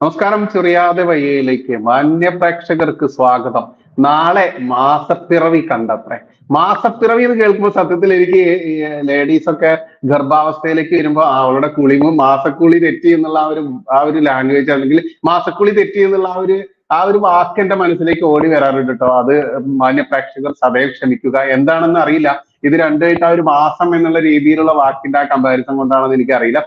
നമസ്കാരം ചെറിയാതെ വയ്യയിലേക്ക് മാന്യ പ്രേക്ഷകർക്ക് സ്വാഗതം. നാളെ മാസപ്പിറവി കണ്ടത്രേ. മാസപ്പിറവി എന്ന് കേൾക്കുമ്പോൾ സത്യത്തിൽ എനിക്ക് ലേഡീസ് ഒക്കെ ഗർഭാവസ്ഥയിലേക്ക് വരുമ്പോൾ അവളുടെ കുളിമ് മാസക്കുളി തെറ്റി എന്നുള്ള ആ ഒരു ആ ഒരു ലാംഗ്വേജ് അല്ലെങ്കിൽ മാസക്കുളി തെറ്റി എന്നുള്ള ആ ഒരു ആ ഒരു വാക്ക് എന്റെ മനസ്സിലേക്ക് ഓടി വരാറുണ്ട് കേട്ടോ. അത് മാന്യ പ്രേക്ഷകർ സദയം ക്ഷമിക്കുക. എന്താണെന്ന് അറിയില്ല. ഇത് രണ്ടുമായിട്ട് ആ ഒരു മാസം എന്നുള്ള രീതിയിലുള്ള വാക്കിന്റെ ആ കമ്പാരിസൺ കൊണ്ടാണെന്ന് എനിക്കറിയില്ല.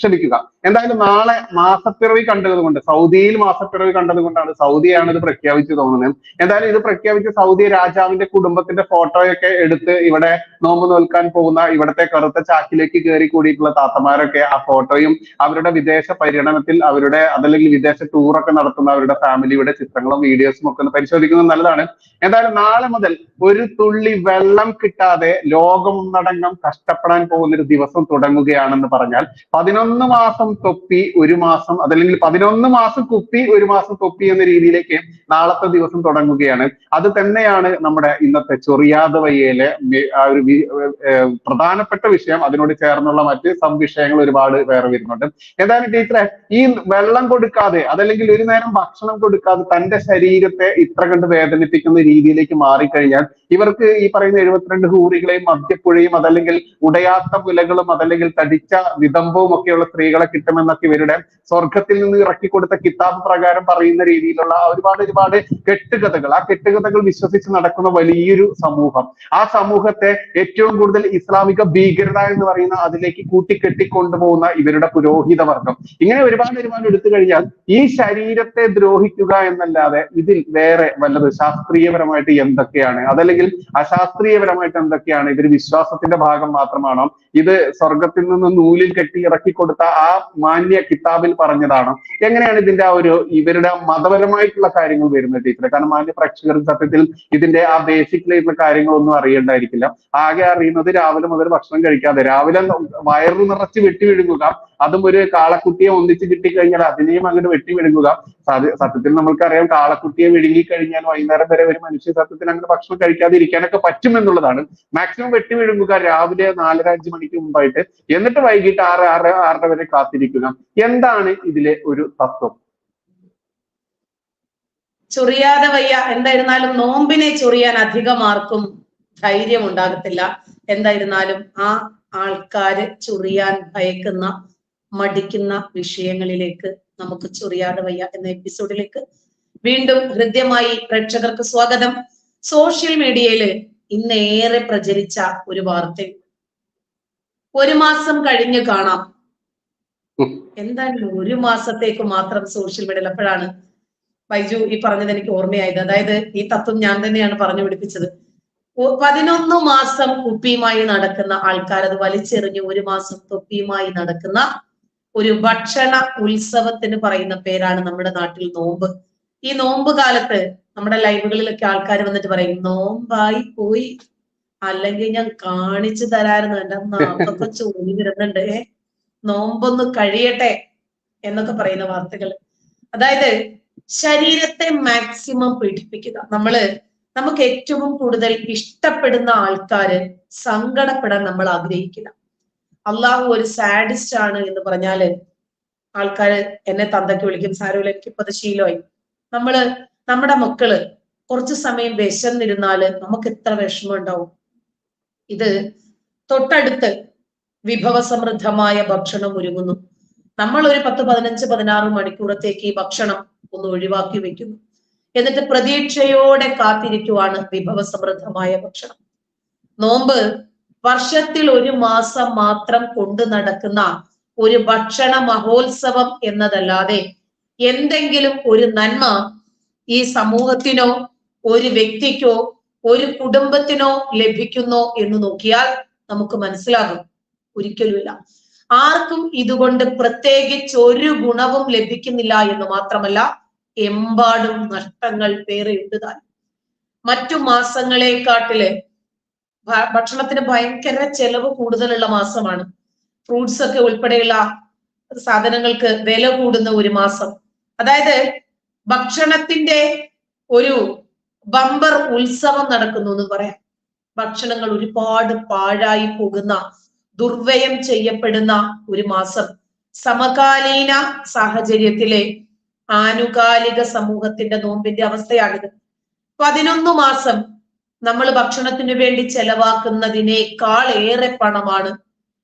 ക്ഷമിക്കുക. എന്തായാലും നാളെ മാസപ്പിറവി കണ്ടത് കൊണ്ട് സൗദിയിൽ മാസപ്പിറവി കണ്ടത് കൊണ്ടാണ് സൗദിയാണ് ഇത് പ്രഖ്യാപിച്ചു തോന്നുന്നത്. എന്തായാലും ഇത് പ്രഖ്യാപിച്ച് സൗദി രാജാവിന്റെ കുടുംബത്തിന്റെ ഫോട്ടോയൊക്കെ എടുത്ത് ഇവിടെ നോമ്പ് നോൽക്കാൻ പോകുന്ന ഇവിടത്തെ കറുത്ത ചാക്കിലേക്ക് കയറി കൂടിയിട്ടുള്ള താത്തമാരൊക്കെ ആ ഫോട്ടോയും അവരുടെ വിദേശ പര്യടനത്തിൽ അവരുടെ അതല്ലെങ്കിൽ വിദേശ ടൂറൊക്കെ നടത്തുന്ന അവരുടെ ഫാമിലിയുടെ ചിത്രങ്ങളും വീഡിയോസും ഒക്കെ ഒന്ന് പരിശോധിക്കുന്നത് നല്ലതാണ്. എന്തായാലും നാളെ മുതൽ ഒരു തുള്ളി വെള്ളം കിട്ടാതെ ലോകമൊന്നടങ്കം കഷ്ടപ്പെടാൻ പോകുന്ന ഒരു ദിവസം തുടങ്ങുകയാണെന്ന് പറഞ്ഞാൽ പതിനൊന്ന് മാസം തൊപ്പി ഒരു മാസം അതല്ലെങ്കിൽ പതിനൊന്ന് മാസം കുപ്പി ഒരു മാസം തൊപ്പി എന്ന രീതിയിലേക്ക് നാളത്തെ ദിവസം തുടങ്ങുകയാണ്. അത് തന്നെയാണ് നമ്മുടെ ഇന്നത്തെ ചൊറിയാതവയ്യയിലെ ആ ഒരു പ്രധാനപ്പെട്ട വിഷയം. അതിനോട് ചേർന്നുള്ള മറ്റ് സംവിഷയങ്ങൾ ഒരുപാട് വേറെ വരുന്നുണ്ട്. എന്തായാലും ടീച്ചറെ ഈ വെള്ളം കൊടുക്കാതെ അതല്ലെങ്കിൽ ഒരു നേരം ഭക്ഷണം കൊടുക്കാതെ തന്റെ ശരീരത്തെ ഇത്ര കണ്ട് വേദനിപ്പിക്കുന്ന രീതിയിലേക്ക് മാറിക്കഴിഞ്ഞാൽ ഇവർക്ക് ഈ പറയുന്ന എഴുപത്തിരണ്ട് ഹൂറികളെയും മദ്യപ്പുഴയും അതല്ലെങ്കിൽ ഉടയാത്ത പുലകളും അതല്ലെങ്കിൽ തടിച്ച വിതമ്പവും ഒക്കെയുള്ള സ്ത്രീകളെ കിട്ടുമെന്നൊക്കെ ഇവരുടെ സ്വർഗത്തിൽ നിന്ന് ഇറക്കി കൊടുത്ത കിതാബ് പ്രകാരം പറയുന്ന രീതിയിലുള്ള ഒരുപാട് ഒരുപാട് കെട്ടുകഥകൾ. ആ കെട്ടുകഥകൾ വിശ്വസിച്ച് നടക്കുന്ന വലിയൊരു സമൂഹം. ആ സമൂഹത്തെ ഏറ്റവും കൂടുതൽ ഇസ്ലാമിക ഭീകരത എന്ന് പറയുന്ന അതിലേക്ക് കൂട്ടിക്കെട്ടി കൊണ്ടുപോകുന്ന ഇവരുടെ പുരോഹിത വർഗം ഇങ്ങനെ ഒരുപാട് ഒരുപാട് എടുത്തു കഴിഞ്ഞാൽ ഈ ശരീരത്തെ ദ്രോഹിക്കുക എന്നല്ലാതെ ഇതിൽ വേറെ വല്ലത് ശാസ്ത്രീയപരമായിട്ട് എന്തൊക്കെയാണ്? അതല്ലെങ്കിൽ അശാസ്ത്രീയപരമായിട്ട് എന്തൊക്കെയാണ്? ഇതൊരു വിശ്വാസത്തിന്റെ ഭാഗം മാത്രമാണോ? ഇത് സ്വർഗത്തിൽ നിന്ന് നൂലിൽ കെട്ടി ഇറക്കി കൊടുത്ത ആ മാന്യ കിതാബിൽ പറഞ്ഞതാണോ. എങ്ങനെയാണ് ഇതിന്റെ ആ ഒരു ഇവരുടെ മതപരമായിട്ടുള്ള കാര്യങ്ങൾ വരുന്നത് ടീച്ചറെ? കാരണം മാന്യ പ്രേക്ഷകർ സത്യത്തിൽ ഇതിന്റെ ആ ബേസിക് ബേസിക്കലായിട്ടുള്ള കാര്യങ്ങളൊന്നും അറിയേണ്ടായിരിക്കില്ല. ആകെ അറിയുന്നത് രാവിലെ മുതൽ ഭക്ഷണം കഴിക്കാതെ രാവിലെ വയറു നിറച്ച് വെട്ടി വിഴുങ്ങുക അതും ഒരു കാളക്കുട്ടിയെ ഒന്നിച്ച് കിട്ടിക്കഴിഞ്ഞാൽ അതിനെയും അങ്ങോട്ട് വെട്ടി വിഴുങ്ങുക. സത്യത്തിൽ നമ്മൾക്കറിയാം കാളക്കുട്ടിയെ വിഴുങ്ങി കഴിഞ്ഞാൽ വൈകുന്നേരം വരെ ഒരു മനുഷ്യ സത്യത്തിൽ അങ്ങനെ ഭക്ഷണം കഴിക്കാതെ ഇരിക്കാനൊക്കെ പറ്റും എന്നുള്ളതാണ് മാക്സിമം വെട്ടി വിഴുങ്ങുക രാവിലെ നാലര അഞ്ച് മണിക്ക് മുമ്പായിട്ട്. എന്നിട്ട് വൈകിട്ട് ആറ് ആറ് ആറര വരെ കാത്തിരിക്കുക. എന്താണ് ഇതിലെ ഒരു തത്വം? ചൊറിയാതെ വയ്യ. എന്തായിരുന്നാലും നോമ്പിനെ ചൊറിയാൻ അധികം ആർക്കും ധൈര്യം ഉണ്ടാകത്തില്ല. എന്തായിരുന്നാലും ആ ആൾക്കാര് ചൊറിയാൻ ഭയക്കുന്ന മടിക്കുന്ന വിഷയങ്ങളിലേക്ക് നമുക്ക് ചൊറിയാതെ വയ്യ എന്ന എപ്പിസോഡിലേക്ക് വീണ്ടും ഹൃദ്യമായി പ്രേക്ഷകർക്ക് സ്വാഗതം. സോഷ്യൽ മീഡിയയിൽ ഏറെ പ്രചരിച്ച ഒരു വാർത്ത ഒരു മാസം കഴിഞ്ഞ് കാണാം. എന്തായാലും ഒരു മാസത്തേക്ക് മാത്രം സോഷ്യൽ മീഡിയയിൽ അപ്പോഴാണ് ബൈജു ഈ പറഞ്ഞത് എനിക്ക് ഓർമ്മയായത്. അതായത് ഈ തത്വം ഞാൻ തന്നെയാണ് പറഞ്ഞു പിടിപ്പിച്ചത്. പതിനൊന്ന് മാസം കുപ്പിയുമായി നടക്കുന്ന ആൾക്കാർ അത് വലിച്ചെറിഞ്ഞ് ഒരു മാസം തൊപ്പിയുമായി നടക്കുന്ന ഒരു ഭക്ഷണ ഉത്സവത്തിന് പറയുന്ന പേരാണ് നമ്മുടെ നാട്ടിൽ നോമ്പ്. ഈ നോമ്പ് കാലത്ത് നമ്മുടെ ലൈവുകളിലൊക്കെ ആൾക്കാർ വന്നിട്ട് പറയും നോമ്പായി പോയി. അല്ലെങ്കിൽ ഞാൻ കാണിച്ചു തരായിരുന്നു. എന്റെ നാക്കൊക്കെ ചോദി വരുന്നുണ്ട് നോമ്പൊന്ന് കഴിയട്ടെ എന്നൊക്കെ പറയുന്ന വാർത്തകൾ. അതായത് ശരീരത്തെ മാക്സിമം പീഡിപ്പിക്കുക. നമ്മൾ നമുക്ക് ഏറ്റവും കൂടുതൽ ഇഷ്ടപ്പെടുന്ന ആൾക്കാര് സങ്കടപ്പെടാൻ നമ്മൾ ആഗ്രഹിക്കില്ല. അള്ളാഹു ഒരു സാഡിസ്റ്റ് ആണ് എന്ന് പറഞ്ഞാൽ ആൾക്കാര് എന്നെ തന്തയ്ക്ക് വിളിക്കും സാരമില്ല എനിക്കിപ്പോ അത് ശീലമായി. നമ്മൾ നമ്മുടെ മക്കൾ കുറച്ചു സമയം വിശന്നിരുന്നാൽ നമുക്ക് എത്ര വിഷമം ഉണ്ടാവും? ഇത് തൊട്ടടുത്ത് വിഭവസമൃദ്ധമായ ഭക്ഷണം ഒരുങ്ങുന്നു. നമ്മൾ ഒരു പത്ത് പതിനഞ്ച് പതിനാറ് മണിക്കൂറത്തേക്ക് ഈ ഭക്ഷണം ഒന്ന് ഒഴിവാക്കി വെക്കുന്നു. എന്നിട്ട് പ്രതീക്ഷയോടെ കാത്തിരിക്കുവാണ് വിഭവസമൃദ്ധമായ ഭക്ഷണം. നോമ്പ് വർഷത്തിൽ ഒരു മാസം മാത്രം കൊണ്ടു നടക്കുന്ന ഒരു ഭക്ഷണ മഹോത്സവം എന്നതല്ലാതെ എന്തെങ്കിലും ഒരു നന്മ ഈ സമൂഹത്തിനോ ഒരു വ്യക്തിക്കോ ഒരു കുടുംബത്തിനോ ലഭിക്കുന്നോ എന്ന് നോക്കിയാൽ നമുക്ക് മനസ്സിലാകും. ഒരിക്കലുമില്ല. ആർക്കും ഇതുകൊണ്ട് പ്രത്യേകിച്ച് ഒരു ഗുണവും ലഭിക്കുന്നില്ല എന്ന് മാത്രമല്ല എമ്പാടും നഷ്ടങ്ങൾ ഉണ്ട് താൻ മറ്റു മാസങ്ങളെക്കാട്ടിൽ ഭക്ഷണത്തിന് ഭയങ്കര ചെലവ് കൂടുതലുള്ള മാസമാണ്. ഫ്രൂട്ട്സ് ഒക്കെ ഉൾപ്പെടെയുള്ള സാധനങ്ങൾക്ക് വില കൂടുന്ന ഒരു മാസം. അതായത് ഭക്ഷണത്തിന്റെ ഒരു ബമ്പർ ഉത്സവം നടക്കുന്നു എന്ന് പറയാം. ഭക്ഷണങ്ങൾ ഒരുപാട് പാഴായി പോകുന്ന ദുർവ്യയം ചെയ്യപ്പെടുന്ന ഒരു മാസം. സമകാലീന സാഹചര്യത്തിലെ ആനുകാലിക സമൂഹത്തിന്റെ നോമ്പിന്റെ അവസ്ഥയാണിത്. പതിനൊന്ന് മാസം നമ്മൾ ഭക്ഷണത്തിനു വേണ്ടി ചെലവാക്കുന്നതിനേക്കാൾ ഏറെ പണമാണ്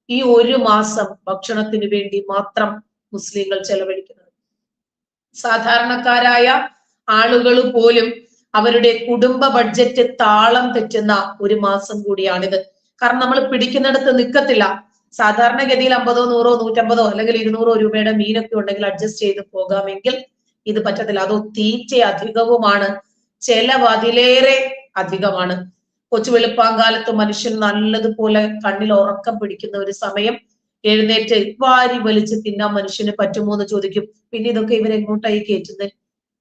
ഈ ഒരു മാസം ഭക്ഷണത്തിന് വേണ്ടി മാത്രം മുസ്ലിങ്ങൾ ചെലവഴിക്കുന്നത്. സാധാരണക്കാരായ ആളുകൾ പോലും അവരുടെ കുടുംബ ബഡ്ജറ്റ് താളം തെറ്റുന്ന ഒരു മാസം കൂടിയാണിത്. കാരണം നമ്മൾ പിടിക്കുന്നിടത്ത് നിൽക്കത്തില്ല സാധാരണഗതിയിൽ അമ്പതോ നൂറോ നൂറ്റമ്പതോ അല്ലെങ്കിൽ ഇരുന്നൂറോ രൂപയുടെ മീനൊക്കെ ഉണ്ടെങ്കിൽ അഡ്ജസ്റ്റ് ചെയ്ത് പോകാമെങ്കിൽ ഇത് പറ്റത്തില്ല. അതോ തീറ്റ അധികവുമാണ് ചെലവ് അതിലേറെ അധികമാണ്. കൊച്ചു വെളുപ്പാങ്കാലത്ത് മനുഷ്യൻ നല്ലതുപോലെ കണ്ണിൽ ഉറക്കം പിടിക്കുന്ന ഒരു സമയം എഴുന്നേറ്റ് വാരി വലിച്ച് തിന്നാൻ മനുഷ്യന് പറ്റുമോ എന്ന് ചോദിക്കും. പിന്നെ ഇതൊക്കെ ഇവരെങ്ങോട്ടായി കയറ്റുന്നത്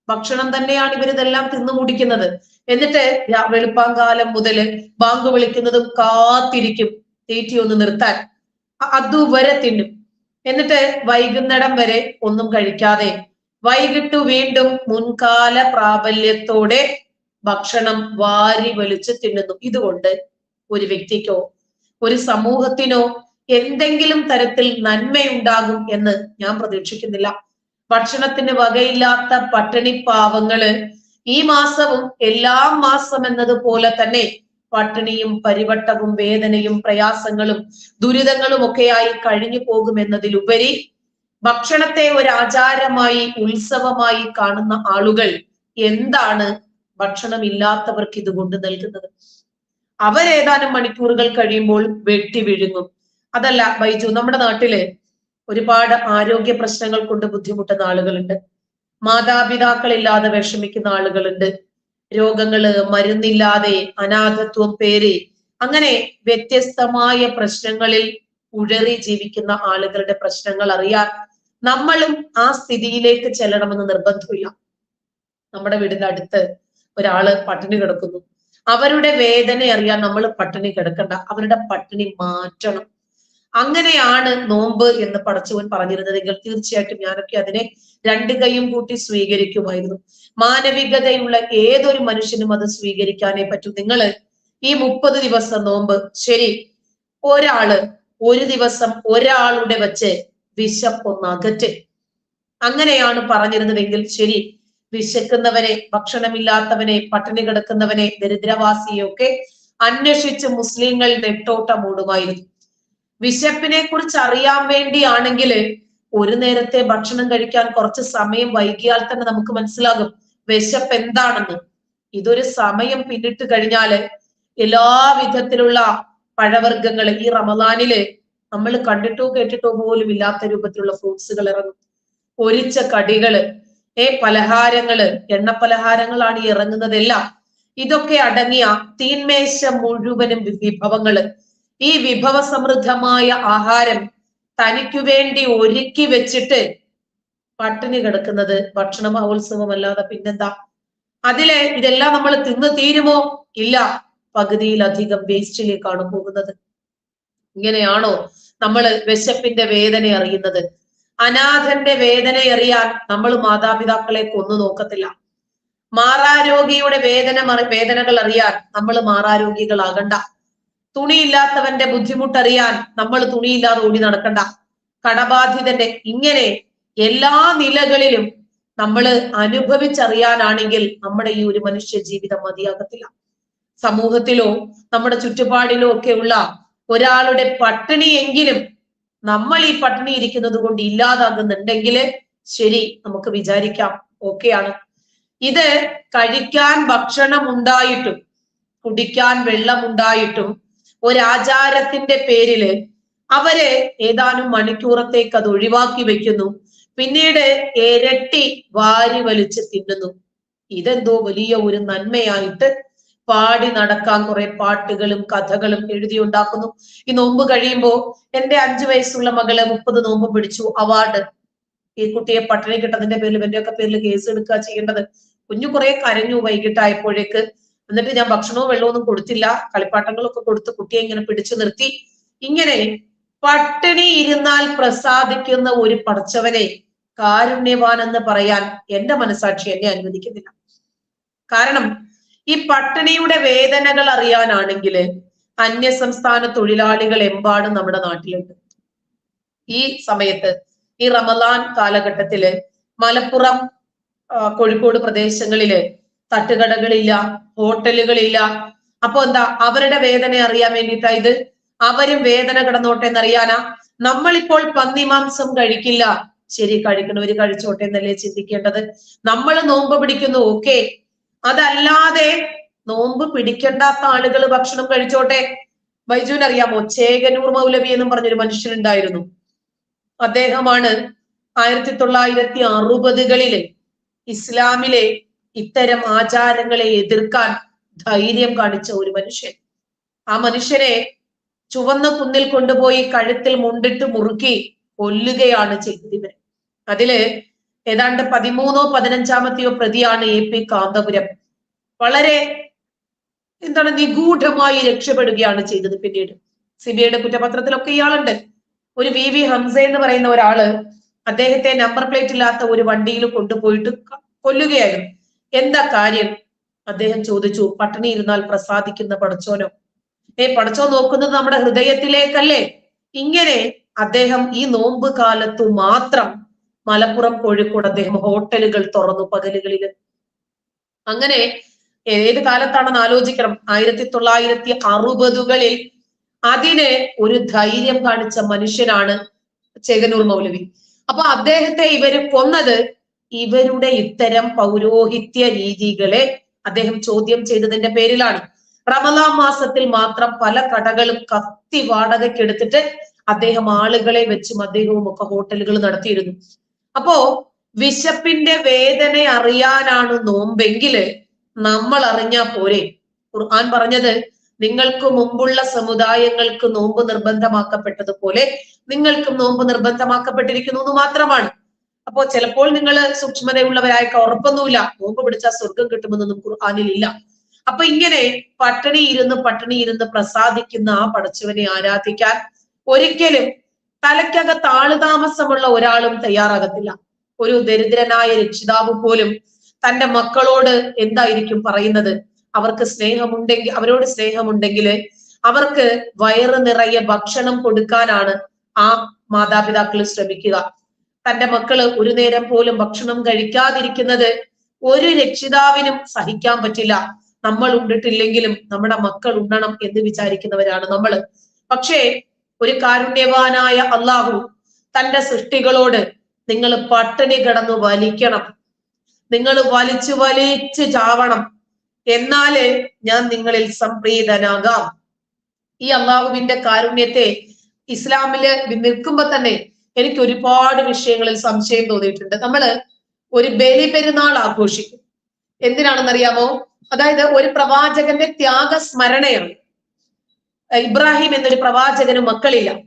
ഭക്ഷണം തന്നെയാണ് ഇവരിതെല്ലാം തിന്നു മുടിക്കുന്നത്. എന്നിട്ട് വെളുപ്പാങ്കാലം മുതൽ ബാങ്ക് വിളിക്കുന്നതും കാത്തിരിക്കും. തീറ്റി ഒന്ന് നിർത്താൻ. അതുവരെ തിന്നും. എന്നിട്ട് വൈകുന്നേരം വരെ ഒന്നും കഴിക്കാതെ. വൈകിട്ട് വീണ്ടും മുൻകാല പ്രാബല്യത്തോടെ ഭക്ഷണം വാരി വലിച്ച് തിന്നുന്നു. ഇതുകൊണ്ട് ഒരു വ്യക്തിക്കോ ഒരു സമൂഹത്തിനോ എന്തെങ്കിലും തരത്തിൽ നന്മയുണ്ടാകും എന്ന് ഞാൻ പ്രതീക്ഷിക്കുന്നില്ല. ഭക്ഷണത്തിന് വകയില്ലാത്ത പട്ടിണി പാവങ്ങൾ ഈ മാസവും എല്ലാ മാസം എന്നതുപോലെ തന്നെ പട്ടിണിയും പരിവട്ടവും വേദനയും പ്രയാസങ്ങളും ദുരിതങ്ങളും ഒക്കെയായി കഴിഞ്ഞു പോകുമെന്നതിലുപരി ഭക്ഷണത്തെ ഒരു ആചാരമായി ഉത്സവമായി കാണുന്ന ആളുകൾ എന്താണ് ഭക്ഷണമില്ലാത്തവർക്ക് ഇത് കൊണ്ട് നൽകുന്നത്. അവരേതാനും മണിക്കൂറുകൾ കഴിയുമ്പോൾ വെട്ടി വിഴുങ്ങും. അതല്ല ബൈജു നമ്മുടെ നാട്ടിൽ ഒരുപാട് ആരോഗ്യ പ്രശ്നങ്ങൾ കൊണ്ട് ബുദ്ധിമുട്ടുന്ന ആളുകളുണ്ട്. മാതാപിതാക്കളില്ലാതെ വിഷമിക്കുന്ന ആളുകളുണ്ട്. രോഗങ്ങൾ മരുന്നില്ലാതെ അനാഥത്വം പേര് അങ്ങനെ വ്യത്യസ്തമായ പ്രശ്നങ്ങളിൽ ഉഴറി ജീവിക്കുന്ന ആളുകളുടെ പ്രശ്നങ്ങൾ അറിയാൻ നമ്മളും ആ സ്ഥിതിയിലേക്ക് ചെല്ലണമെന്ന് നിർബന്ധമില്ല. നമ്മുടെ വീടിന്റെ അടുത്ത് ഒരാൾ പട്ടിണി കിടക്കുന്നു. അവരുടെ വേദന അറിയാൻ നമ്മൾ പട്ടിണി കിടക്കണ്ട. അവരുടെ പട്ടിണി മാറ്റണം. അങ്ങനെയാണ് നോമ്പ് എന്ന് പടച്ചവൻ പറഞ്ഞിരുന്നതെങ്കിൽ തീർച്ചയായിട്ടും ഞാനൊക്കെ അതിനെ രണ്ട് കൈയും കൂട്ടി സ്വീകരിക്കുമായിരുന്നു. മാനവികതയുള്ള ഏതൊരു മനുഷ്യനും അത് സ്വീകരിക്കാനേ പറ്റൂ. നിങ്ങൾ ഈ മുപ്പത് ദിവസം നോമ്പ് ശരി ഒരാൾ ഒരു ദിവസം ഒരാളുടെ വച്ച് വിശപ്പൊന്നകറ്റ്. അങ്ങനെയാണ് പറഞ്ഞിരുന്നതെങ്കിൽ ശരി വിശക്കുന്നവനെ ഭക്ഷണമില്ലാത്തവനെ പട്ടിണി കിടക്കുന്നവനെ ദരിദ്രവാസിയൊക്കെ അന്വേഷിച്ച് മുസ്ലിങ്ങൾ നെട്ടോട്ടം മൂടുമായിരുന്നു. വിശപ്പിനെ കുറിച്ച് അറിയാൻ വേണ്ടിയാണെങ്കിൽ ഒരു നേരത്തെ ഭക്ഷണം കഴിക്കാൻ കുറച്ച് സമയം വൈകിയാൽ തന്നെ നമുക്ക് മനസ്സിലാകും വിശപ്പ് എന്താണെന്ന്. ഇതൊരു സമയം പിന്നിട്ട് കഴിഞ്ഞാൽ എല്ലാ വിധത്തിലുള്ള പഴവർഗങ്ങൾ ഈ റമദാനിൽ നമ്മൾ കണ്ടിട്ടോ കേട്ടിട്ടോ പോലും ഇല്ലാത്ത രൂപത്തിലുള്ള ഫ്രൂട്ട്സുകൾ ഇറങ്ങും. പൊരിച്ച കടികൾ ഏ പലഹാരങ്ങൾ എണ്ണ പലഹാരങ്ങളാണ് ഈ ഇറങ്ങുന്നതെല്ലാം. ഇതൊക്കെ അടങ്ങിയ തീന്മേശ മുഴുവനും വിഭവങ്ങൾ. ഈ വിഭവ സമൃദ്ധമായ ആഹാരം തനിക്കു വേണ്ടി ഒരുക്കി വെച്ചിട്ട് പട്ടിണി കിടക്കുന്നത് ഭക്ഷണ മഹോത്സവം അല്ലാതെ പിന്നെന്താ? അതിലെ ഇതെല്ലാം നമ്മൾ തിന്നു തീരുമോ? ഇല്ല. പകുതിയിലധികം വേസ്റ്റിലേക്കാണ് പോകുന്നത്. ഇങ്ങനെയാണോ നമ്മൾ വിശപ്പിന്റെ വേദന അറിയുന്നത്? അനാഥന്റെ വേദന അറിയാൻ നമ്മൾ മാതാപിതാക്കളെ കൊന്നു നോക്കത്തില്ല. മാറാരോഗിയുടെ വേദന വേദനകൾ അറിയാൻ നമ്മൾ മാറാരോഗികളാകണ്ട. തുണിയില്ലാത്തവന്റെ ബുദ്ധിമുട്ടറിയാൻ നമ്മൾ തുണിയില്ലാതെ ഓടി നടക്കണ്ട. കടബാധിതന്റെ ഇങ്ങനെ എല്ലാ നിലകളിലും നമ്മൾ അനുഭവിച്ചറിയാനാണെങ്കിൽ നമ്മുടെ ഈ ഒരു മനുഷ്യ ജീവിതം മതിയാകത്തില്ല. സമൂഹത്തിലോ നമ്മുടെ ചുറ്റുപാടിലോ ഒക്കെ ഉള്ള ഒരാളുടെ പട്ടിണിയെങ്കിലും നമ്മൾ ഈ പട്ടിണി ഇരിക്കുന്നത് കൊണ്ട് ഇല്ലാതാകുന്നുണ്ടെങ്കിൽ ശരി നമുക്ക് വിചാരിക്കാം. ഓക്കെയാണ് ഇത് കഴിക്കാൻ ഭക്ഷണം ഉണ്ടായിട്ടും കുടിക്കാൻ വെള്ളം ഉണ്ടായിട്ടും ഒരാചാരത്തിന്റെ പേരിൽ അവരെ ഏതാനും മണിക്കൂറത്തേക്ക് അത് ഒഴിവാക്കി വെക്കുന്നു. പിന്നീട് ഇരട്ടി വാരി വലിച്ച് തിന്നുന്നു. ഇതെന്തോ വലിയ ഒരു നന്മയായിട്ട് പാടി നടക്കാൻ കുറെ പാട്ടുകളും കഥകളും എഴുതി ഉണ്ടാക്കുന്നു ഈ നോമ്പ് കഴിയുമ്പോ എന്റെ അഞ്ചു വയസ്സുള്ള മകൾ മുപ്പത് നോമ്പ് പിടിച്ചു അവാർഡ്. ഈ കുട്ടിയെ പട്ടിണി കിട്ടതിന്റെ പേരിൽ ഇവന്റെ ഒക്കെ പേരിൽ കേസ് എടുക്കുക ചെയ്യേണ്ടത്. കുഞ്ഞു കുറെ കരഞ്ഞു വൈകിട്ടായപ്പോഴേക്ക് എന്നിട്ട് ഞാൻ ഭക്ഷണവും വെള്ളവും ഒന്നും കൊടുത്തില്ല. കളിപ്പാട്ടങ്ങളൊക്കെ കൊടുത്ത് കുട്ടിയെ ഇങ്ങനെ പിടിച്ചു നിർത്തി. ഇങ്ങനെ പട്ടിണി ഇരുന്നാൽ പ്രസാദിക്കുന്ന ഒരു പടച്ചവനെ കാരുണ്യവാൻ എന്ന് പറയാൻ എന്റെ മനസാക്ഷി എന്നെ അനുവദിക്കുന്നില്ല. കാരണം ഈ പട്ടിണിയുടെ വേദനകൾ അറിയാനാണെങ്കിൽ അന്യ സംസ്ഥാന തൊഴിലാളികൾ എമ്പാടും നമ്മുടെ നാട്ടിലുണ്ട്. ഈ സമയത്ത് ഈ റമദാൻ കാലഘട്ടത്തിൽ മലപ്പുറം കോഴിക്കോട് പ്രദേശങ്ങളിൽ തട്ടുകടകളില്ല ഹോട്ടലുകളില്ല. അപ്പൊ എന്താ അവരുടെ വേദന അറിയാൻ വേണ്ടിയിട്ടാ ഇത്? അവരും വേദന കിടന്നോട്ടെ എന്നറിയാനാ നമ്മളിപ്പോൾ പന്നിമാംസം കഴിക്കില്ല. ശരി കഴിക്കണവര് കഴിച്ചോട്ടെ എന്നല്ലേ ചിന്തിക്കേണ്ടത്? നമ്മൾ നോമ്പ് പിടിക്കുന്നു ഓക്കെ. അതല്ലാതെ നോമ്പ് പിടിക്കണ്ടാത്ത ആളുകൾ ഭക്ഷണം കഴിച്ചോട്ടെ? ബൈജുവിന് അറിയാമോ ചേകനൂർ മൗലവി എന്നും പറഞ്ഞൊരു മനുഷ്യനുണ്ടായിരുന്നു. അദ്ദേഹമാണ് ആയിരത്തി തൊള്ളായിരത്തി അറുപതുകളിൽ ഇസ്ലാമിലെ ഇത്തരം ആചാരങ്ങളെ എതിർക്കാൻ ധൈര്യം കാണിച്ച ഒരു മനുഷ്യൻ. ആ മനുഷ്യനെ ചുവന്ന കുന്നിൽ കൊണ്ടുപോയി കഴുത്തിൽ മുണ്ടിട്ട് മുറുക്കി കൊല്ലുകയാണ് ചെയ്തത് ഇവർ അതിൽ ഏതാണ്ട് പതിമൂന്നോ പതിനഞ്ചാമത്തെയോ പ്രതിയാണ് എ പി കാന്തപുരം. വളരെ എന്താണ് നിഗൂഢമായി രക്ഷപ്പെടുകയാണ് ചെയ്തത് പിന്നീട്. സി ബി ഐയുടെ കുറ്റപത്രത്തിലൊക്കെ ഇയാളുണ്ട്. ഒരു വി വി ഹംസ എന്ന് പറയുന്ന ഒരാൾ അദ്ദേഹത്തെ നമ്പർ പ്ലേറ്റ് ഇല്ലാത്ത ഒരു വണ്ടിയിൽ കൊണ്ടുപോയിട്ട് കൊല്ലുകയായിരുന്നു. എന്താ കാര്യം? അദ്ദേഹം ചോദിച്ചു പട്ടിണി ഇരുന്നാൽ പ്രസാദിക്കുന്ന പടച്ചോനോ? ഏ പടച്ചോ നോക്കുന്നത് നമ്മുടെ ഹൃദയത്തിലേക്കല്ലേ. ഇങ്ങനെ അദ്ദേഹം ഈ നോമ്പ് കാലത്തു മാത്രം മലപ്പുറം കോഴിക്കോട് അദ്ദേഹം ഹോട്ടലുകൾ തുറന്നു പകലുകളിൽ അങ്ങനെ ഏത് കാലത്താണെന്ന് ആലോചിക്കണം. ആയിരത്തി തൊള്ളായിരത്തി അറുപതുകളിൽ അതിന് ഒരു ധൈര്യം കാണിച്ച മനുഷ്യനാണ് ചേകനൂർ മൗലവി. അപ്പൊ അദ്ദേഹത്തെ ഇവർ കൊന്നത് ഇവരുടെ ഇത്തരം പൗരോഹിത്യ രീതികളെ അദ്ദേഹം ചോദ്യം ചെയ്തതിന്റെ പേരിലാണ്. റമദാ മാസത്തിൽ മാത്രം പല കടകളും കത്തി വാടകയ്ക്കെടുത്തിട്ട് അദ്ദേഹം ആളുകളെ വെച്ചും അദ്ദേഹവും ഒക്കെ ഹോട്ടലുകൾ നടത്തിയിരുന്നു. അപ്പോ വിശപ്പിന്റെ വേദന അറിയാനാണ് നോമ്പെങ്കിൽ നമ്മൾ അറിഞ്ഞാ പോരെ. ഖുർആൻ പറഞ്ഞത് നിങ്ങൾക്ക് മുമ്പുള്ള സമുദായങ്ങൾക്ക് നോമ്പ് നിർബന്ധമാക്കപ്പെട്ടതുപോലെ നിങ്ങൾക്കും നോമ്പ് നിർബന്ധമാക്കപ്പെട്ടിരിക്കുന്നു എന്ന് മാത്രമാണ്. അപ്പോ ചിലപ്പോൾ നിങ്ങൾ സൂക്ഷ്മതയുള്ളവരായ ഉറപ്പൊന്നുമില്ല. നോമ്പ് പിടിച്ചാൽ സ്വർഗം കിട്ടുമെന്നൊന്നും ഖുർആനിൽ ഇല്ല. അപ്പൊ ഇങ്ങനെ പട്ടിണി ഇരുന്ന് പട്ടിണി ഇരുന്ന് പ്രസാദിക്കുന്ന ആ പടച്ചവനെ ആരാധിക്കാൻ ഒരിക്കലും തലയ്ക്കകത്ത് ആളുതാമസമുള്ള ഒരാളും തയ്യാറാകത്തില്ല. ഒരു ദരിദ്രനായ രക്ഷിതാവ് പോലും തന്റെ മക്കളോട് എന്തായിരിക്കും പറയുന്നത്? അവർക്ക് സ്നേഹമുണ്ടെങ്കിൽ അവരോട് സ്നേഹമുണ്ടെങ്കിൽ അവർക്ക് വയറ് നിറയെ ഭക്ഷണം കൊടുക്കാനാണ് ആ മാതാപിതാക്കൾ ശ്രമിക്കുക. തന്റെ മക്കൾ ഒരു നേരം പോലും ഭക്ഷണം കഴിക്കാതിരിക്കുന്നത് ഒരു രക്ഷിതാവിനും സഹിക്കാൻ പറ്റില്ല. നമ്മൾ ഉണ്ടിട്ടില്ലെങ്കിലും നമ്മുടെ മക്കൾ ഉണ്ണണം എന്ന് വിചാരിക്കുന്നവരാണ് നമ്മൾ പക്ഷേ ഒരു കാരുണ്യവാനായ അള്ളാഹു തന്റെ സൃഷ്ടികളോട് നിങ്ങൾ പട്ടിണി കിടന്ന് വലിക്കണം. നിങ്ങൾ വലിച്ചു വലിച്ച് ചാവണം. എന്നാൽ ഞാൻ നിങ്ങളിൽ സംപ്രീതനാകാം. ഈ അള്ളാഹുവിന്റെ കാരുണ്യത്തെ ഇസ്ലാമിൽ നിൽക്കുമ്പോ തന്നെ എനിക്ക് ഒരുപാട് വിഷയങ്ങളിൽ സംശയം തോന്നിയിട്ടുണ്ട്. നമ്മൾ ഒരു ബലി പെരുന്നാൾ ആഘോഷിക്കും. എന്തിനാണെന്നറിയാമോ? അതായത് ഒരു പ്രവാചകന്റെ ത്യാഗ സ്മരണയാണ് ഇബ്രാഹിം എന്നൊരു പ്രവാചകന് മക്കളില്ല.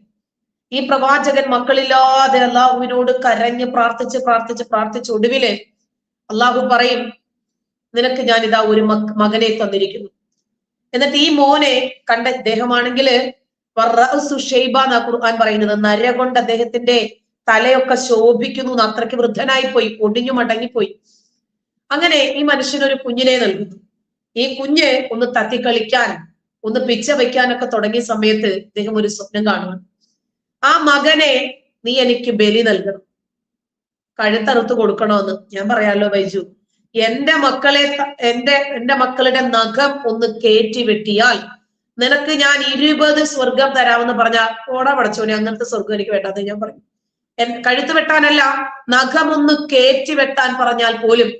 ഈ പ്രവാചകൻ മക്കളില്ലാതെ അള്ളാഹുവിനോട് കരഞ്ഞ് പ്രാർത്ഥിച്ച് പ്രാർത്ഥിച്ച് പ്രാർത്ഥിച്ച് ഒടുവിൽ അള്ളാഹു പറയും നിനക്ക് ഞാൻ ഇതാ ഒരു മക് മകനെ തന്നിരിക്കുന്നു. എന്നിട്ട് ഈ മോനെ കണ്ട ഇദ്ദേഹമാണെങ്കിൽ എന്നാ ഖുർആൻ പറയുന്നത്. നര കൊണ്ട് അദ്ദേഹത്തിന്റെ തലയൊക്കെ ശോഭിക്കുന്നു അത്രയ്ക്ക് വൃദ്ധനായി പോയി ഒടിഞ്ഞു മടങ്ങിപ്പോയി. അങ്ങനെ ഈ മനുഷ്യനൊരു കുഞ്ഞിനെ നൽകുന്നു. ഈ കുഞ്ഞ് ഒന്ന് തത്തിക്കളിക്കാൻ ഒന്ന് പിച്ച വയ്ക്കാനൊക്കെ തുടങ്ങിയ സമയത്ത് ഇദ്ദേഹം ഒരു സ്വപ്നം കാണുന്നു ആ മകനെ നീ എനിക്ക് ബലി നൽകണം. കഴുത്തറുത്ത് കൊടുക്കണമെന്ന് ഞാൻ പറയാലോ ബൈജു. എന്റെ മക്കളെ എന്റെ എന്റെ മക്കളുടെ നഖം ഒന്ന് കയറ്റി വെട്ടിയാൽ നിനക്ക് ഞാൻ ഇരുപത് സ്വർഗം തരാമെന്ന് പറഞ്ഞ ഓടാ പടച്ചോനെ അങ്ങനത്തെ സ്വർഗം എനിക്ക് വേണ്ടാന്ന് ഞാൻ പറഞ്ഞു കഴുത്ത് വെട്ടാനല്ല നഖം ഒന്ന് കയറ്റി വെട്ടാൻ പറഞ്ഞാൽ പോലും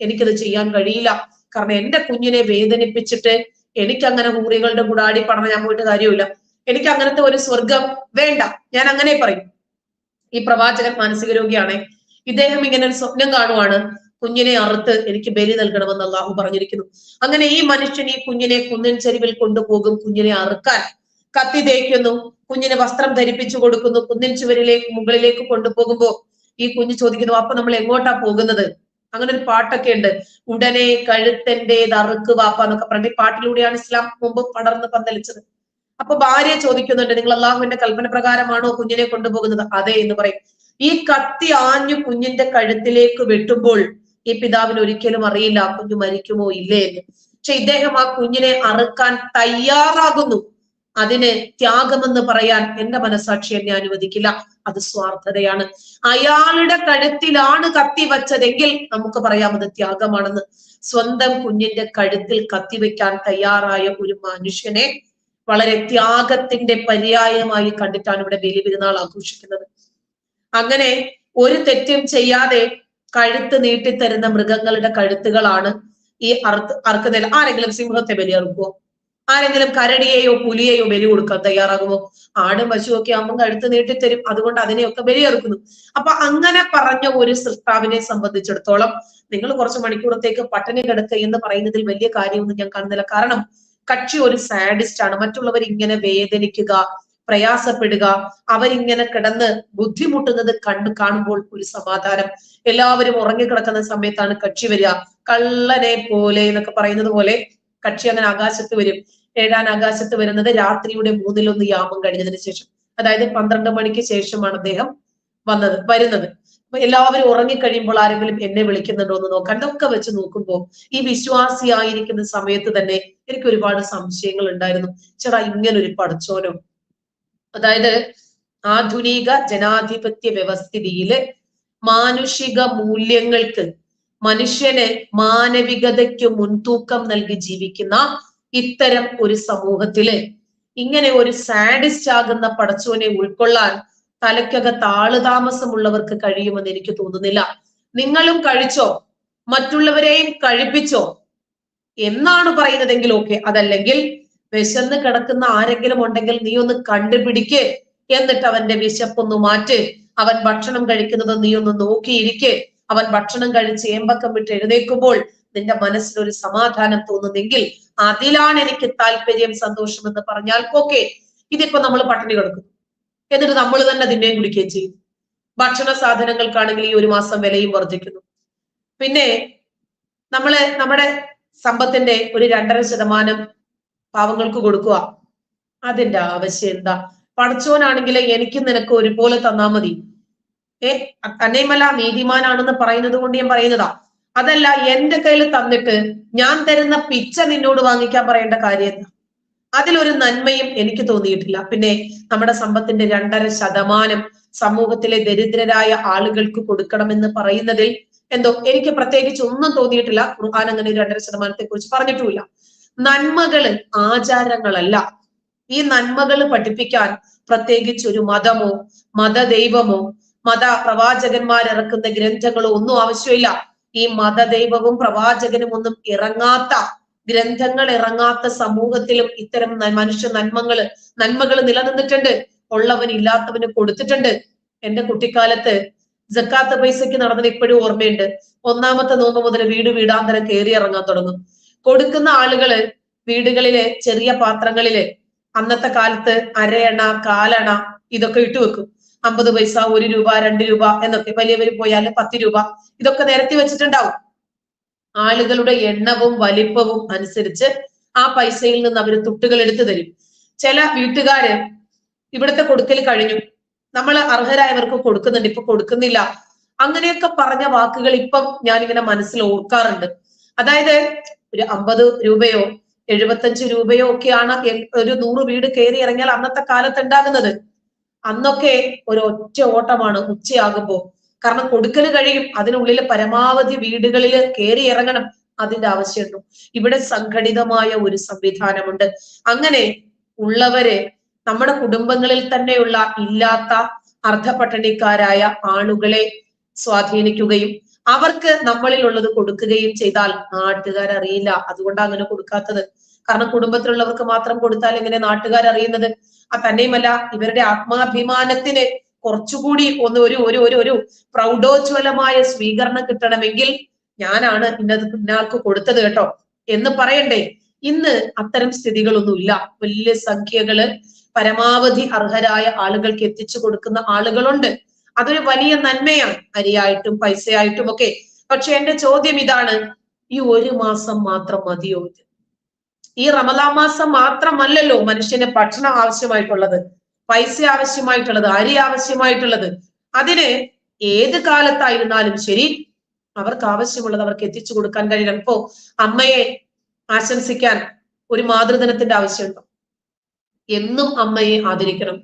എനിക്കത് ചെയ്യാൻ കഴിയില്ല. കാരണം എന്റെ കുഞ്ഞിനെ വേദനിപ്പിച്ചിട്ട് എനിക്ക് അങ്ങനെ ഹൂറികളുടെ കൂടാടി പഠനം ഞാൻ പോയിട്ട് കാര്യമില്ല. എനിക്ക് അങ്ങനത്തെ ഒരു സ്വർഗം വേണ്ട. ഞാൻ അങ്ങനെ പറയും. ഈ പ്രവാചകൻ മാനസിക രോഗിയാണ്. ഇദ്ദേഹം ഇങ്ങനെ ഒരു സ്വപ്നം കാണുവാണ്. കുഞ്ഞിനെ അറുത്ത് എനിക്ക് ബലി നൽകണമെന്ന് അള്ളാഹു പറഞ്ഞിരിക്കുന്നു. അങ്ങനെ ഈ മനുഷ്യൻ ഈ കുഞ്ഞിനെ കുന്നിൻ ചെരുവിൽ കൊണ്ടുപോകും കുഞ്ഞിനെ അറുക്കാൻ. കത്തി തേക്കുന്നു. കുഞ്ഞിന് വസ്ത്രം ധരിപ്പിച്ചു കൊടുക്കുന്നു. കുന്നിൻ ചുവരിലേക്ക് മുകളിലേക്ക് കൊണ്ടുപോകുമ്പോ ഈ കുഞ്ഞ് ചോദിക്കുന്നു അപ്പൊ നമ്മൾ എങ്ങോട്ടാ പോകുന്നത്? അങ്ങനെ ഒരു പാട്ടൊക്കെ ഉണ്ട്. ഉടനെ കഴുത്തന്റെ അറുക്ക് വാപ്പ എന്നൊക്കെ പറഞ്ഞ പാട്ടിലൂടെയാണ് ഇസ്ലാം മുമ്പ് പടർന്ന് പന്തലിച്ചത്. അപ്പൊ ഭാര്യ ചോദിക്കുന്നുണ്ട് നിങ്ങൾ അള്ളാഹുവിന്റെ കൽപ്പന പ്രകാരമാണോ കുഞ്ഞിനെ കൊണ്ടുപോകുന്നത്? അതെ എന്ന് പറയും. ഈ കത്തി ആഞ്ഞു കുഞ്ഞിന്റെ കഴുത്തിലേക്ക് വെട്ടുമ്പോൾ ഈ പിതാവിന് ഒരിക്കലും അറിയില്ല കുഞ്ഞു മരിക്കുമോ? ഇല്ലേ? എന്ന്. പക്ഷെ ഇദ്ദേഹം ആ കുഞ്ഞിനെ അറുക്കാൻ തയ്യാറാകുന്നു. അതിന് ത്യാഗമെന്ന് പറയാൻ എന്റെ മനസാക്ഷിയെ എന്നെ അനുവദിക്കില്ല. അത് സ്വാർത്ഥതയാണ്. അയാളുടെ കഴുത്തിലാണ് കത്തി വച്ചതെങ്കിൽ നമുക്ക് പറയാം അത് ത്യാഗമാണെന്ന്. സ്വന്തം കുഞ്ഞിന്റെ കഴുത്തിൽ കത്തിവെക്കാൻ തയ്യാറായ ഒരു മനുഷ്യനെ വളരെ ത്യാഗത്തിന്റെ പര്യായമായി കണ്ടിട്ടാണ് ഇവിടെ ബലി പെരുന്നാൾ ആഘോഷിക്കുന്നത്. അങ്ങനെ ഒരു തെറ്റും ചെയ്യാതെ കഴുത്ത് നീട്ടിത്തരുന്ന മൃഗങ്ങളുടെ കഴുത്തുകളാണ് ഈ അറുത്ത് അർക്കുന്ന ആരെങ്കിലും സിംഹത്തെ ബലിയറുക്കുമോ ആരെങ്കിലും കരടിയെയോ പുലിയെയോ ബലി കൊടുക്കാൻ തയ്യാറാകുമോ? ആടും പശുവും ഒക്കെ ആകുമ്പോൾ കഴുത്ത് നീട്ടിത്തരും. അതുകൊണ്ട് അതിനെയൊക്കെ ബലിയെറുക്കുന്നു അപ്പൊ അങ്ങനെ പറഞ്ഞ ഒരു സൃഷ്ടാവിനെ സംബന്ധിച്ചിടത്തോളം നിങ്ങൾ കുറച്ച് മണിക്കൂറത്തേക്ക് പട്ടണി കിടക്കുക എന്ന് പറയുന്നതിൽ വലിയ കാര്യമൊന്നും ഞാൻ കാണുന്നില്ല. കാരണം കക്ഷി ഒരു സാഡിസ്റ്റ് ആണ്. മറ്റുള്ളവർ ഇങ്ങനെ വേദനിക്കുക പ്രയാസപ്പെടുക അവരിങ്ങനെ കിടന്ന് ബുദ്ധിമുട്ടുന്നത് കണ്ടു കാണുമ്പോൾ ഒരു സമാധാനം. എല്ലാവരും ഉറങ്ങിക്കിടക്കുന്ന സമയത്താണ് കക്ഷി വരിക. കള്ളനെ പോലെ എന്നൊക്കെ പറയുന്നത് പോലെ കക്ഷി അങ്ങനെ ആകാശത്ത് വരും. ഏഴാൻ ആകാശത്ത് വരുന്നത് രാത്രിയുടെ മൂന്നിലൊന്ന് യാമം കഴിഞ്ഞതിന് ശേഷം. അതായത് പന്ത്രണ്ട് മണിക്ക് ശേഷമാണ് അദ്ദേഹം വന്നത് വരുന്നത്. എല്ലാവരും ഉറങ്ങിക്കഴിയുമ്പോൾ ആരെങ്കിലും എന്നെ വിളിക്കുന്നുണ്ടോ എന്ന് നോക്കാൻ ഇതൊക്കെ വെച്ച് നോക്കുമ്പോൾ ഈ വിശ്വാസിയായിരിക്കുന്ന സമയത്ത് തന്നെ എനിക്ക് ഒരുപാട് സംശയങ്ങൾ ഉണ്ടായിരുന്നു. ചേട്ടാ ഇങ്ങനെ ഒരു പടച്ചോനോ അതായത് ആധുനിക ജനാധിപത്യ വ്യവസ്ഥിതിയിൽ മാനുഷിക മൂല്യങ്ങൾക്ക് മനുഷ്യന് മാനവികതയ്ക്ക് മുൻതൂക്കം നൽകി ജീവിക്കുന്ന ഇത്തരം ഒരു സമൂഹത്തിൽ ഇങ്ങനെ ഒരു സാഡിസ്റ്റ് ആകുന്ന പടച്ചോനെ ഉൾക്കൊള്ളാൻ തലയ്ക്കകത്ത് ആളുതാമസമുള്ളവർക്ക് കഴിയുമെന്ന് എനിക്ക് തോന്നുന്നില്ല. നിങ്ങളും കഴിച്ചോ? മറ്റുള്ളവരെയും കഴിപ്പിച്ചോ? എന്നാണ് പറയുന്നതെങ്കിൽ ഓക്കെ അതല്ലെങ്കിൽ വിശന്ന് കിടക്കുന്ന ആരെങ്കിലും ഉണ്ടെങ്കിൽ നീ ഒന്ന് കണ്ടുപിടിക്ക് എന്നിട്ട് അവന്റെ വിശപ്പൊന്ന് മാറ്റ്. അവൻ ഭക്ഷണം കഴിക്കുന്നത് നീ ഒന്ന് നോക്കിയിരിക്കെ. അവൻ ഭക്ഷണം കഴിച്ച് ഏമ്പക്കം വിട്ട് എഴുന്നേക്കുമ്പോൾ നിന്റെ മനസ്സിൽ ഒരു സമാധാനം തോന്നുന്നെങ്കിൽ അതിലാണ് എനിക്ക് താല്പര്യം സന്തോഷം എന്ന് പറഞ്ഞാൽ ഓക്കെ ഇതിപ്പോ നമ്മൾ പട്ടിണി കിടക്കുന്നു. എന്നിട്ട് നമ്മൾ തന്നെ തിന്നുകയും കുടിക്കുകയും ചെയ്യും. ഭക്ഷണ സാധനങ്ങൾക്കാണെങ്കിൽ ഈ ഒരു മാസം വിലയും വർദ്ധിക്കുന്നു. പിന്നെ നമ്മൾ നമ്മുടെ സമ്പത്തിന്റെ ഒരു രണ്ടര ശതമാനം പാവങ്ങൾക്ക് കൊടുക്കുക. അതിന്റെ ആവശ്യം എന്താ? പഠിച്ചവനാണെങ്കിൽ എനിക്കും നിനക്ക് ഒരുപോലെ തന്നാ മതി. ഏ തന്നെയുമല്ല നീതിമാനാണെന്ന് പറയുന്നത് കൊണ്ട് ഞാൻ പറയുന്നതാ. അതല്ല എന്റെ കയ്യിൽ തന്നിട്ട് ഞാൻ തരുന്ന പിച്ച നിന്നോട് വാങ്ങിക്കാൻ പറയേണ്ട കാര്യം അതിലൊരു നന്മയും എനിക്ക് തോന്നിയിട്ടില്ല. പിന്നെ നമ്മുടെ സമ്പത്തിന്റെ രണ്ടര ശതമാനം സമൂഹത്തിലെ ദരിദ്രരായ ആളുകൾക്ക് കൊടുക്കണമെന്ന് പറയുന്നതിൽ എന്തോ എനിക്ക് പ്രത്യേകിച്ച് ഒന്നും തോന്നിയിട്ടില്ല. ഖുർആൻ അങ്ങനെ രണ്ടര ശതമാനത്തെ കുറിച്ച് പറഞ്ഞിട്ടുമില്ല. നന്മകൾ ആചാരങ്ങളല്ല. ഈ നന്മകൾ പഠിപ്പിക്കാൻ പ്രത്യേകിച്ച് ഒരു മതമോ മതദൈവമോ മത പ്രവാചകന്മാർ ഇറക്കുന്ന ഗ്രന്ഥങ്ങളോ ഒന്നും ആവശ്യമില്ല. ഈ മതദൈവവും പ്രവാചകനും ഒന്നും ഇറങ്ങാത്ത ഗ്രന്ഥങ്ങൾ ഇറങ്ങാത്ത സമൂഹത്തിലും ഇത്തരം മനുഷ്യ നന്മകൾ നന്മകൾ നിലനിന്നിട്ടുണ്ട്. ഉള്ളവന് ഇല്ലാത്തവന് കൊടുത്തിട്ടുണ്ട്. എന്റെ കുട്ടിക്കാലത്ത് ജക്കാത്ത പൈസയ്ക്ക് നടന്നത് ഇപ്പോഴും ഓർമ്മയുണ്ട്. ഒന്നാമത്തെ നോമ്പ് മുതൽ വീട് വീടാന്തരം കയറി ഇറങ്ങാൻ തുടങ്ങും. കൊടുക്കുന്ന ആളുകൾ വീടുകളിലെ ചെറിയ പാത്രങ്ങളിൽ അന്നത്തെ കാലത്ത് അരയണ കാലണ ഇതൊക്കെ ഇട്ടു വെക്കും അമ്പത് പൈസ ഒരു രൂപ രണ്ട് രൂപ എന്നൊക്കെ വലിയവർ പോയാൽ പത്ത് രൂപ. ഇതൊക്കെ നിരത്തി വെച്ചിട്ടുണ്ടാവും. ആളുകളുടെ എണ്ണവും വലിപ്പവും അനുസരിച്ച് ആ പൈസയിൽ നിന്ന് അവർ തുട്ടുകൾ എടുത്തു തരും. ചില വീട്ടുകാര് ഇവിടുത്തെ കൊടുക്കൽ കഴിഞ്ഞു. നമ്മൾ അർഹരായവർക്ക് കൊടുക്കുന്നുണ്ട്. ഇപ്പൊ കൊടുക്കുന്നില്ല. അങ്ങനെയൊക്കെ പറഞ്ഞ വാക്കുകൾ ഇപ്പം ഞാനിങ്ങനെ മനസ്സിൽ ഓർക്കാറുണ്ട്. അതായത് ഒരു അമ്പത് രൂപയോ എഴുപത്തഞ്ച് രൂപയോ ഒക്കെയാണ് ഒരു നൂറ് വീട് കയറി ഇറങ്ങിയാൽ അന്നത്തെ കാലത്ത് ഉണ്ടാകുന്നത് അന്നൊക്കെ ഒരു ഒറ്റ ഓട്ടമാണ് ഉച്ചയാകുമ്പോൾ. കാരണം കൊടുക്കൽ കഴിയും. അതിനുള്ളിൽ പരമാവധി വീടുകളിൽ കയറി ഇറങ്ങണം അതിന്റെ ആവശ്യമുണ്ടോ. ഇവിടെ സംഘടിതമായ ഒരു സംവിധാനമുണ്ട്. അങ്ങനെ ഉള്ളവരെ നമ്മുടെ കുടുംബങ്ങളിൽ തന്നെയുള്ള ഇല്ലാത്ത അർദ്ധപട്ടണിക്കാരായ ആളുകളെ സ്വാധീനിക്കുകയും അവർക്ക് നമ്മളിൽ ഉള്ളത് കൊടുക്കുകയും ചെയ്താൽ നാട്ടുകാർ അറിയില്ല അതുകൊണ്ടാണ് അങ്ങനെ കൊടുക്കാത്തത്. കാരണം കുടുംബത്തിലുള്ളവർക്ക് മാത്രം കൊടുത്താൽ എങ്ങനെ നാട്ടുകാർ അറിയുന്നത് ആ തന്നെയുമല്ല ഇവരുടെ ആത്മാഭിമാനത്തിന് കുറച്ചുകൂടി ഒന്ന് ഒരു ഒരു ഒരു ഒരു പ്രൗഢോജ്വലമായ സ്വീകരണം കിട്ടണമെങ്കിൽ ഞാനാണ് ഇന്നത് ഇന്നാൾക്ക് കൊടുത്തത് കേട്ടോ. എന്ന് പറയണ്ടേ ഇന്ന് അത്തരം സ്ഥിതികളൊന്നുമില്ല. വലിയ സംഖ്യകൾ പരമാവധി അർഹരായ ആളുകൾക്ക് എത്തിച്ചു കൊടുക്കുന്ന ആളുകളുണ്ട്. അതൊരു വലിയ നന്മയാണ് അരിയായിട്ടും പൈസയായിട്ടും ഒക്കെ പക്ഷെ എന്റെ ചോദ്യം ഇതാണ് ഈ ഒരു മാസം മാത്രം മതിയോ ഇത്? ഈ റമദാ മാസം മാത്രമല്ലല്ലോ മനുഷ്യന് ഭക്ഷണം ആവശ്യമായിട്ടുള്ളത് പൈസ ആവശ്യമായിട്ടുള്ളത് അരി ആവശ്യമായിട്ടുള്ളത്. അതിന് ഏത് കാലത്തായിരുന്നാലും ശരി അവർക്ക് ആവശ്യമുള്ളത് അവർക്ക് എത്തിച്ചു കൊടുക്കാൻ കഴിയണം. ഇപ്പോ അമ്മയെ ആശംസിക്കാൻ ഒരു മാതൃദിനത്തിന്റെ ആവശ്യമുണ്ടോ? എന്നും അമ്മയെ ആദരിക്കണം.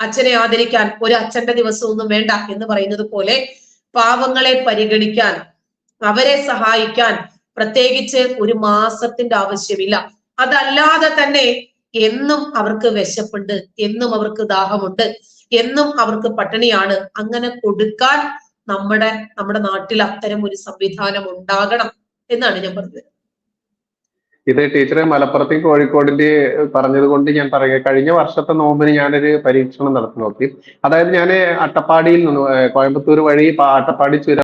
അച്ഛനെ ആദരിക്കാൻ ഒരു അച്ഛന്റെ ദിവസമൊന്നും വേണ്ട എന്ന് പറയുന്നത് പോലെ പാവങ്ങളെ പരിഗണിക്കാൻ അവരെ സഹായിക്കാൻ പ്രത്യേകിച്ച് ഒരു മാസത്തിന്റെ ആവശ്യമില്ല. അതല്ലാതെ തന്നെ എന്നും അവർക്ക് വിശപ്പുണ്ട് എന്നും അവർക്ക് ദാഹമുണ്ട് എന്നും അവർക്ക് പട്ടിണിയാണ്. അങ്ങനെ കൊടുക്കാൻ നമ്മുടെ നമ്മുടെ നാട്ടിൽ അത്തരം ഒരു സംവിധാനം ഉണ്ടാകണം എന്നാണ് ഞാൻ പറഞ്ഞത്. ഇത് ടീച്ചറെ മലപ്പുറത്തേക്ക് കോഴിക്കോടിന്റെ പറഞ്ഞത് കൊണ്ട് ഞാൻ പറയുക കഴിഞ്ഞ വർഷത്തെ നോമ്പിന് ഞാനൊരു പരീക്ഷണം നടത്തി നോക്കി. അതായത് ഞാൻ അട്ടപ്പാടിയിൽ നിന്ന് കോയമ്പത്തൂർ വഴി അട്ടപ്പാടി ചുരം